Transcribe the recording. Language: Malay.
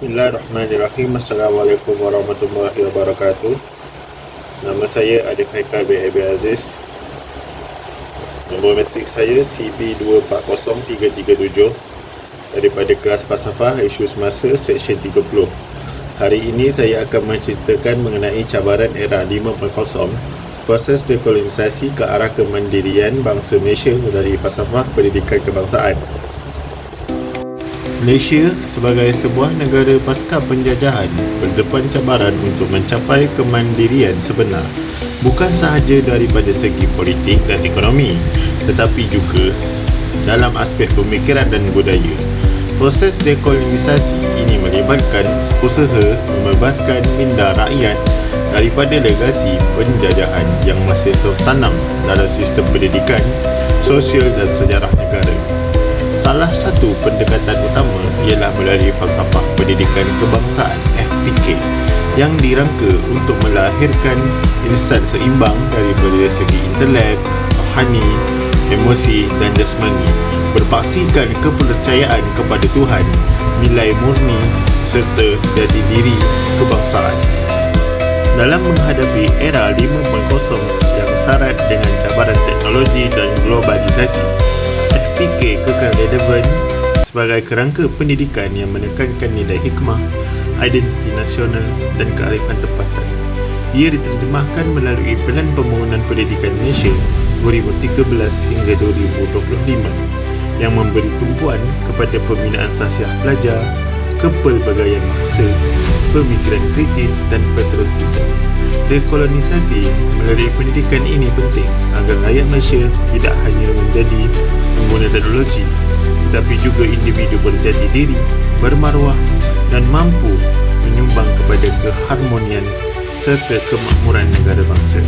Bismillahirrahmanirrahim. Assalamualaikum warahmatullahi wabarakatuh. Nama saya Adif Haikal bin Abi Aziz. Nombor metrik saya CB240337 Daripada kelas falsafah isu semasa Seksyen 30 Hari ini saya akan menceritakan mengenai cabaran era 5.0 Proses dekolonisasi ke arah kemandirian bangsa Malaysia dari falsafah pendidikan kebangsaan Malaysia sebagai sebuah negara pasca penjajahan berdepan cabaran untuk mencapai kemandirian sebenar bukan sahaja daripada segi politik dan ekonomi tetapi juga dalam aspek pemikiran dan budaya. Proses dekolonisasi ini melibatkan usaha membebaskan minda rakyat daripada legasi penjajahan yang masih tertanam dalam sistem pendidikan, sosial dan sejarah negara. Salah satu pendekatan utama ialah melalui falsafah pendidikan kebangsaan FPK yang dirangka untuk melahirkan insan seimbang daripada segi intelek, rohani, emosi dan jasmani berpaksikan kepercayaan kepada Tuhan, nilai murni serta jati diri kebangsaan. Dalam menghadapi era 5.0 yang syarat dengan cabaran teknologi dan globalisasi, FPK kekal relevan sebagai kerangka pendidikan yang menekankan nilai hikmah, identiti nasional dan kearifan tempatan. Ia diterjemahkan melalui Pelan Pembangunan Pendidikan Malaysia 2013 hingga 2025 yang memberi tumpuan kepada pembinaan sasiah pelajar, kepelbagaian bahasa, pemikiran kritis dan patriotisme. Dekolonisasi melalui pendidikan ini penting agar rakyat Malaysia tidak hanya menjadi pengguna teknologi tetapi juga individu berjati diri, bermaruah dan mampu menyumbang kepada keharmonian serta kemakmuran negara bangsa.